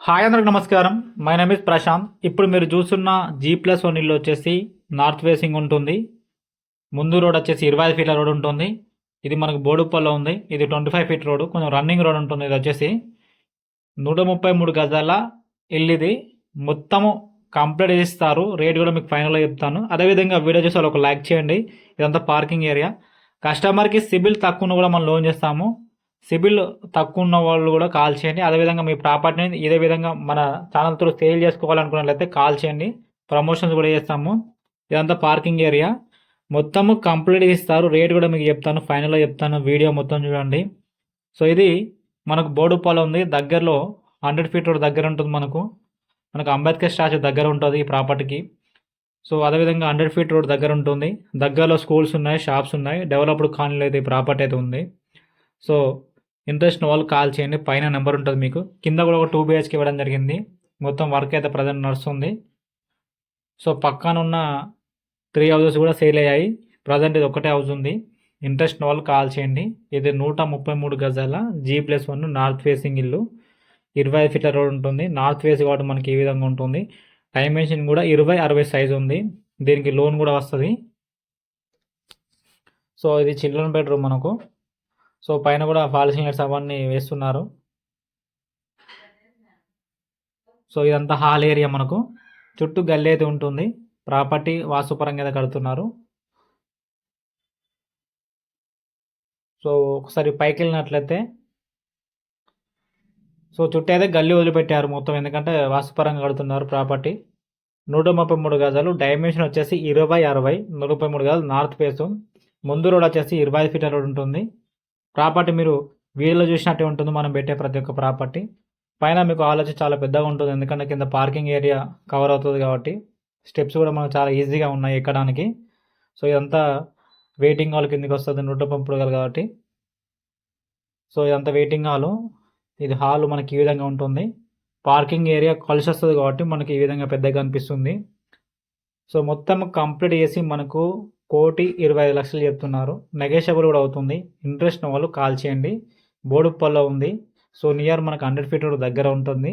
Hi అందరికి నమస్కారం. My name is Prashanth. ఇప్పుడు మీరు చూస్తున్న జీ ప్లస్ వన్ ఇల్లు వచ్చేసి నార్త్ ఫేసింగ్ ఉంటుంది. ముందు రోడ్ వచ్చేసి ఇరవై ఐదు ఫీట్ల రోడ్ ఉంటుంది. ఇది మనకు బోడుప్పల్లో ఉంది. ఇది ట్వంటీ ఫైవ్ ఫీట్ రోడ్. కొంచెం రన్నింగ్ రోడ్ ఉంటుంది ఇది వచ్చేసి. నూట ముప్పై మూడు గజాల ఇల్లు ఇది. మొత్తము కంప్లీట్ చేస్తారు. రేట్ కూడా మీకు ఫైనల్గా చెప్తాను. అదేవిధంగా వీడియో చూసి ఒక లైక్ చేయండి. ఇదంతా పార్కింగ్ ఏరియా కస్టమర్కి సిబిల్ తక్కువ కూడా మనం లోన్ చేస్తాము. సిబిల్ తక్కువ ఉన్న వాళ్ళు కూడా కాల్ చేయండి. అదేవిధంగా మీ ప్రాపర్టీని ఇదే విధంగా మన ఛానల్ త్రూ సేల్ చేసుకోవాలనుకున్నట్లయితే కాల్ చేయండి. ప్రమోషన్స్ కూడా చేస్తాము. ఇదంతా పార్కింగ్ ఏరియా. మొత్తము కంప్లీట్ ఇస్తారు రేట్ కూడా మీకు చెప్తాను. ఫైనల్గా చెప్తాను. వీడియో మొత్తం చూడండి. సో ఇది మనకు బోడుపాల ఉంది. దగ్గరలో హండ్రెడ్ ఫీట్ రోడ్ దగ్గర ఉంటుంది మనకు. మనకు అంబేద్కర్ స్టాచ్యూ దగ్గర ఉంటుంది ఈ ప్రాపర్టీకి. సో అదేవిధంగా హండ్రెడ్ ఫీట్ రోడ్ దగ్గర ఉంటుంది. దగ్గరలో స్కూల్స్ ఉన్నాయి షాప్స్ ఉన్నాయి. డెవలప్డ్ కాలనీలో అయితే ఈ ప్రాపర్టీ అయితే ఉంది. సో ఇంట్రెస్ట్ వాళ్ళు కాల్ చేయండి. పైన నెంబర్ ఉంటుంది మీకు. కింద కూడా ఒక టూ బిహెచ్కి ఇవ్వడం జరిగింది. మొత్తం వర్క్ అయితే ప్రజెంట్ నడుస్తుంది. సో పక్కన ఉన్న త్రీ హౌసెస్ కూడా సేల్ అయ్యాయి. ప్రజెంట్ ఇది ఒకటే హౌస్ ఉంది. ఇంట్రెస్ట్ వాళ్ళు కాల్ చేయండి. ఇది నూట ముప్పై మూడు గజాల G plus one north facing ఇల్లు. ఇరవై ఐదు ఫీట్ల రోడ్ ఉంటుంది. నార్త్ ఫేస్ కాబట్టి మనకి ఈ విధంగా ఉంటుంది. డైమెన్షన్ కూడా ఇరవై అరవై సైజ్ ఉంది. దీనికి లోన్ కూడా వస్తుంది. సో ఇది చిల్డ్రన్ బెడ్రూమ్ మనకు. సో పైన కూడా ఫాల్సింగ్ లైట్స్ అవన్నీ వేస్తున్నారు. సో ఇదంతా హాల్ ఏరియా మనకు. చుట్టూ గల్లీ అయితే ఉంటుంది. ప్రాపర్టీ వాస్తుపరంగా అయితే కడుతున్నారు. సో ఒకసారి పైకి వెళ్ళినట్లయితే సో చుట్టూ అయితే గల్లీ వదిలిపెట్టారు మొత్తం. ఎందుకంటే వాస్తుపరంగా కడుతున్నారు ప్రాపర్టీ. నూట ముప్పై మూడు గజాలు. డైమెన్షన్ వచ్చేసి ఇరవై అరవై. నూట ముప్పై మూడు గజాలు నార్త్ ఫేసు ముందు రోడ్ వచ్చేసి ఇరవై ఐదు ఫీట్ల రోడ్ ఉంటుంది. ప్రాపర్టీ మీరు వీడియోలో చూసినట్టే ఉంటుంది. మనం పెట్టే ప్రతి ఒక్క ప్రాపర్టీ. పైన మీకు ఆలోచన చాలా పెద్దగా ఉంటుంది. ఎందుకంటే కింద పార్కింగ్ ఏరియా కవర్ అవుతుంది కాబట్టి స్టెప్స్ కూడా మనకు చాలా ఈజీగా ఉన్నాయి ఎక్కడానికి. సో ఇదంతా వెయిటింగ్ హాల్ కిందకి వస్తుంది. నూట పంపుడు కాబట్టి. సో ఇదంతా వెయిటింగ్ హాలు ఇది హాల్ మనకి ఈ విధంగా ఉంటుంది. పార్కింగ్ ఏరియా కలిసి వస్తుంది కాబట్టి మనకి ఈ విధంగా పెద్దగా అనిపిస్తుంది సో మొత్తం కంప్లీట్ చేసి మనకు కోటి ఇరవై ఐదు లక్షలు చెప్తున్నారు. నెగోషియబుల్ కూడా అవుతుంది. ఇంట్రెస్ట్ వాళ్ళు కాల్ చేయండి. బోడుప్పల్లో ఉంది. సో నియర్ మనకు హండ్రెడ్ ఫీట్ రోడ్ దగ్గర ఉంటుంది.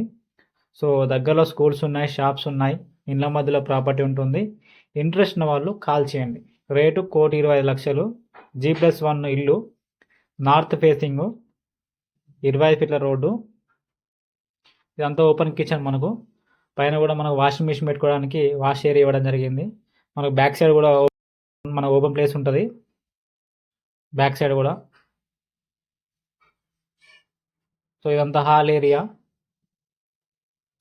సో దగ్గరలో స్కూల్స్ ఉన్నాయి షాప్స్ ఉన్నాయి. ఇండ్ల మధ్యలో ప్రాపర్టీ ఉంటుంది. ఇంట్రెస్ట్ ఉన్న వాళ్ళు కాల్ చేయండి. రేటు కోటి ఇరవై ఐదు లక్షలు. జీ ప్లస్ వన్ ఇల్లు. నార్త్ ఫేసింగ్ ఇరవై ఐదు ఫీట్ల రోడ్డు. ఇదంతా ఓపెన్ కిచెన్ మనకు. పైన కూడా మనకు వాషింగ్ మిషన్ పెట్టుకోవడానికి వాష్ ఏరియా ఇవ్వడం జరిగింది. మనకు బ్యాక్ సైడ్ కూడా మన ఓపెన్ ప్లేస్ ఉంటుంది. బ్యాక్ సైడ్ కూడా. సో ఇదంతా హాల్ ఏరియా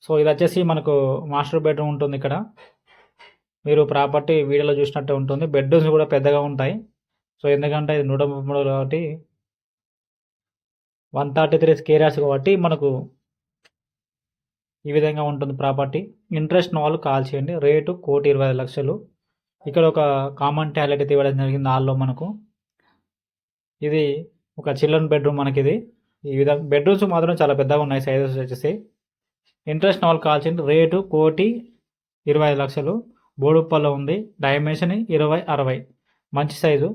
సో ఇది వచ్చేసి మనకు మాస్టర్ బెడ్రూమ్ ఉంటుంది ఇక్కడ. మీరు ప్రాపర్టీ వీడియోలో చూసినట్టే ఉంటుంది. బెడ్రూమ్స్ కూడా పెద్దగా ఉంటాయి. సో ఎందుకంటే ఇది నూట ముప్పై మూడు కాబట్టి వన్ థర్టీ త్రీ స్కేర్ కాబట్టి మనకు ఈ విధంగా ఉంటుంది ప్రాపర్టీ ఇంట్రెస్ట్ వాళ్ళు కాల్ చేయండి. రేటు కోటి ఇరవై ఐదు లక్షలు. ఇక్కడ ఒక కామన్ టాయిలెట్ అయితే ఇవ్వడం జరిగింది. హాల్లో మనకు. ఇది ఒక చిల్డ్రన్ బెడ్రూమ్ మనకి ఇది ఈ విధంగా బెడ్రూమ్స్ మాత్రం చాలా పెద్దగా ఉన్నాయి సైజెస్ వచ్చేసి. ఇంట్రెస్ట్ వాళ్ళు కాల్చింది రేటు కోటి ఇరవై ఐదు లక్షలు. బోడుప్పల్లో ఉంది. డైమెన్షన్ ఇరవై అరవై. మంచి సైజు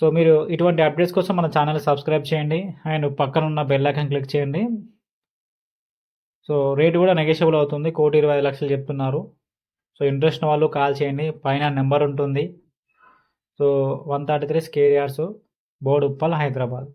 సో మీరు ఇటువంటి అప్డేట్స్ కోసం మన ఛానల్ సబ్స్క్రైబ్ చేయండి. అండ్ పక్కన ఉన్న బెల్ ఐకాన్ క్లిక్ చేయండి. సో రేటు కూడా నెగోషియబుల్ అవుతుంది. కోటి ఇరవై ఐదు లక్షలు చెప్తున్నారు. సో ఇంట్రెస్ట్ వాళ్ళు కాల్ చేయండి. పైన నెంబర్ ఉంటుంది. So one thirty three square yards Boduppal Hyderabad.